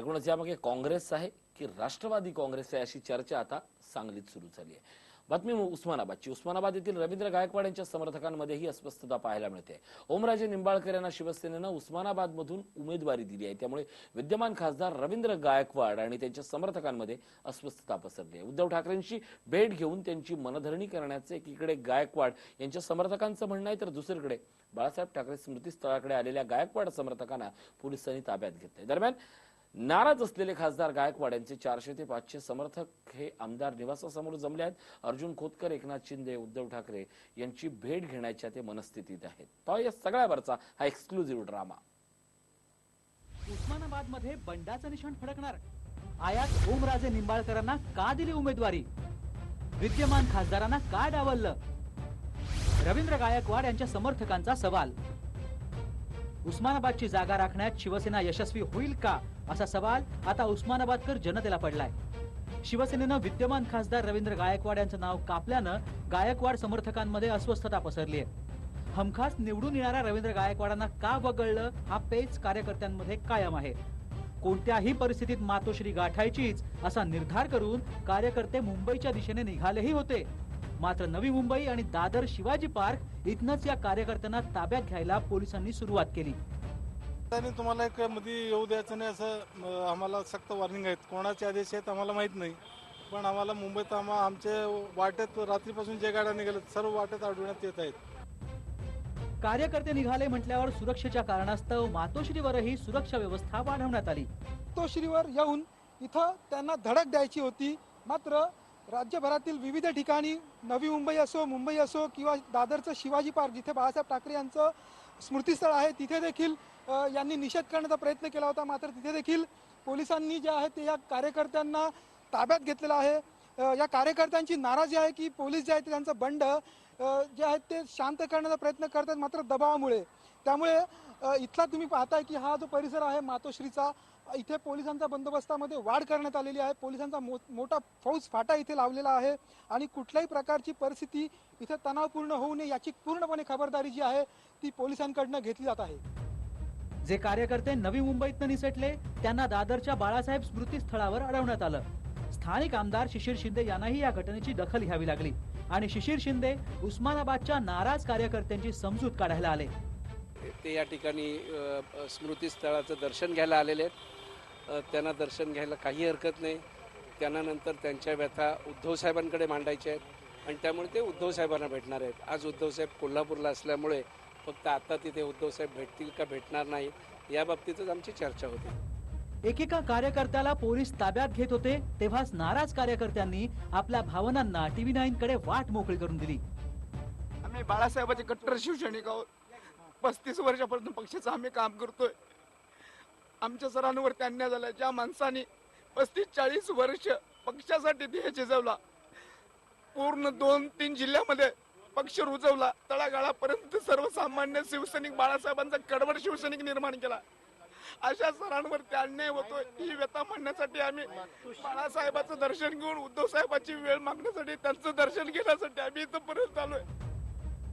एकूणच यामागे काँग्रेस आहे की राष्ट्रवादी काँग्रेस आहे अशी चर्चा आता सांगलीत सुरू झाली आहे. बातमी उस्मानाबादची. उस्मानाबाद येथील रवींद्र गायकवाड यांच्या समर्थकांमध्येही अस्वस्थता पाहायला मिळते. ओमराजे निंबाळकर यांना शिवसेनेनं उस्मानाबादमधून उमेदवारी दिली आहे. त्यामुळे विद्यमान खासदार रवींद्र गायकवाड आणि त्यांच्या समर्थकांमध्ये अस्वस्थता पसरली आहे. उद्धव ठाकरेंची भेट घेऊन त्यांची मनधरणी करण्याचे एकीकडे गायकवाड यांच्या समर्थकांचं म्हणणं आहे तर दुसरीकडे बाळासाहेब ठाकरे स्मृतीस्थळाकडे आलेल्या गायकवाड समर्थकांना पोलिसांनी ताब्यात घेतले दरम्यान नाराज असलेले खासदार गायकवाड यांचे चारशे ते पाचशे समर्थक हे आमदार निवासासमोर जमले आहेत. अर्जुन खोतकर एकनाथ शिंदे उद्धव ठाकरे यांची भेट घेण्याच्या ते मनस्थितीत आहेत. तो या सगळ्यावरचा हा एक्सक्लुझिव्ह ड्रामा उस्मानाबादमध्ये बंडाचं निशाण फडकणार. आयात ओमराजे निंबाळकरांना का दिली उमेदवारी? विद्यमान खासदारांना का डावललं? रवींद्र गायकवाड यांच्या समर्थकांचा सवाल. उस्मानाबादची जागा राखण्यात शिवसेना यशस्वी होईल का असा सवाल आता उस्मानाबादकर जनतेला पडलाय. शिवसेनेनं विद्यमान खासदार रवींद्र गायकवाड यांचं नाव कापल्यानं गायकवाड समर्थकांमध्ये अस्वस्थता पसरली आहे हमखास निवडून येणाऱ्या रवींद्र गायकवाडांना का वगळलं हा पेच कार्यकर्त्यांमध्ये कायम आहे. कोणत्याही परिस्थितीत मातोश्री गाठायचीच असा निर्धार करून कार्यकर्ते मुंबईच्या दिशेने निघालेही होते. मात्र नवी मुंबई आणि दादर शिवाजी पार्क इथनच या कार्यकर्त्यांना ताब्यात घ्यायला पोलिसांनी सुरुवात केली. त्यांनी तुम्हाला एक मध्ये येऊ द्यायचं नाही असं आम्हाला सक्त वॉर्निंग आहेत. कोणाचे आदेश आहेत आम्हाला माहीत नाही. पण आम्हाला मुंबईत आम्हा आमचे वाटेत रात्रीपासून जे गाड्या निघाल्यात सर्व वाटेत अडवण्यात येत आहेत. कार्यकर्ते निघाले म्हटल्यावर सुरक्षेच्या कारणास्तव मातोश्रीवरही सुरक्षा व्यवस्था वाढवण्यात आली. तोश्रीवर येऊन इथं त्यांना धडक द्यायची होती. मात्र राज्यभरातील विविध ठिकाणी नवी मुंबई असो मुंबई असो किंवा दादरचं शिवाजी पार्क जिथे बाळासाहेब ठाकरे यांचं स्मृतीस्थळ आहे तिथे देखील यांनी निषेध करण्याचा प्रयत्न केला होता. मात्र तिथे देखील पोलिसांनी जे आहे ते या कार्यकर्त्यांना ताब्यात घेतलेलं आहे. या कार्यकर्त्यांची नाराजी आहे की पोलीस जे आहे ते त्यांचं बंड जे आहेत ते शांत करण्याचा प्रयत्न करतात मात्र दबावामुळे. त्यामुळे इथला तुम्ही पाहताय की हा जो परिसर आहे मातोश्रीचा इथे पोलिसांच्या बंदोबस्तामध्ये वाढ करण्यात आलेली आहे. पोलिसांचा मो मोठा फौज फाटा इथे लावलेला आहे आणि कुठल्याही प्रकारची परिस्थिती इथे तणावपूर्ण होऊ नये याची पूर्णपणे खबरदारी जी आहे ती पोलिसांकडनं घेतली जात आहे. जे कार्यकर्ते नवी मुंबईतनं निसटले त्यांना दादरच्या बाळासाहेब स्मृती स्थळावर अडवण्यात आलं. स्थानिक आमदार शिशिर शिंदे यांनाही या घटनेची दखल घ्यावी लागली आणि शिशिर शिंदे उस्मानाबादच्या नाराज कार्यकर्त्यांची समजूत काढायला आले. ते या ठिकाणी स्मृतीस्थळाचं दर्शन घ्यायला आलेले आहेत. त्यांना दर्शन घ्यायला काही हरकत नाही. त्यांना नंतर त्यांच्या व्यथा उद्धव साहेबांकडे मांडायच्या आहेत आणि त्यामुळे ते उद्धव साहेबांना भेटणार आहेत. आज उद्धव साहेब कोल्हापूरला असल्यामुळे फक्त आता तिथे उद्धव साहेब भेटतील का भेटणार नाही या बाबतीतच आमची चर्चा होती. एकेका कार्यकर्त्याला पोलीस ताब्यात घेत होते तेव्हाच नाराज कार्यकर्त्यांनी आपल्या भावनांना टीव्ही नाईन कडे वाट मोकळी करून दिली. आम्ही बाळासाहेबांचे कट्टर शिवसैनिक आहोत. पस्तीस वर्षापासून पक्षाचं आम्ही काम करतोय. आमच्या सरांवरती अन्याय झाला. ज्या माणसाने पस्तीस चाळीस वर्ष पक्षासाठी देह झिजवला पूर्ण दोन तीन जिल्ह्यामध्ये पक्ष रुजवला तळागाळापर्यंत सर्वसामान्य शिवसैनिक बाळासाहेबांचा कडवड शिवसैनिक निर्माण केला. अशा सरांवरती अन्याय होतोय ही व्यथा मांडण्यासाठी आम्ही बाळासाहेबाचं दर्शन घेऊन उद्धव साहेबांची वेळ मागण्यासाठी त्यांचं दर्शन घेण्यासाठी आम्ही इथं परत आलोय.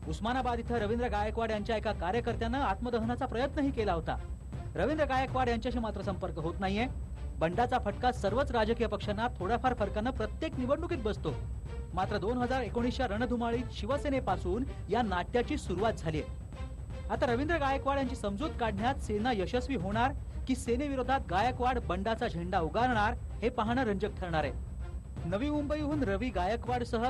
उस्मानाबाद इथं रवींद्र गायकवाड यांच्या एका कार्यकर्त्यानं आत्मदहनाचा प्रयत्नही केला होता. रवींद्र गायकवाड यांच्याशी मात्र संपर्क होत नाहीये. बंडाचा फटका सर्वच राजकीय पक्षांना थोड्याफार फरकानं प्रत्येक निवडणुकीत बसतो. मात्र दोन हजार एकोणीसच्या रणधुमाळीत शिवसेनेपासून या नाट्याची सुरुवात झाली आता रवींद्र गायकवाड यांची समजूत काढण्यात सेना यशस्वी होणार की सेनेविरोधात गायकवाड बंडाचा झेंडा उगारणार हे पाहणं रंजक ठरणार आहे. नवी मुंबईहून रवी गायकवाडसह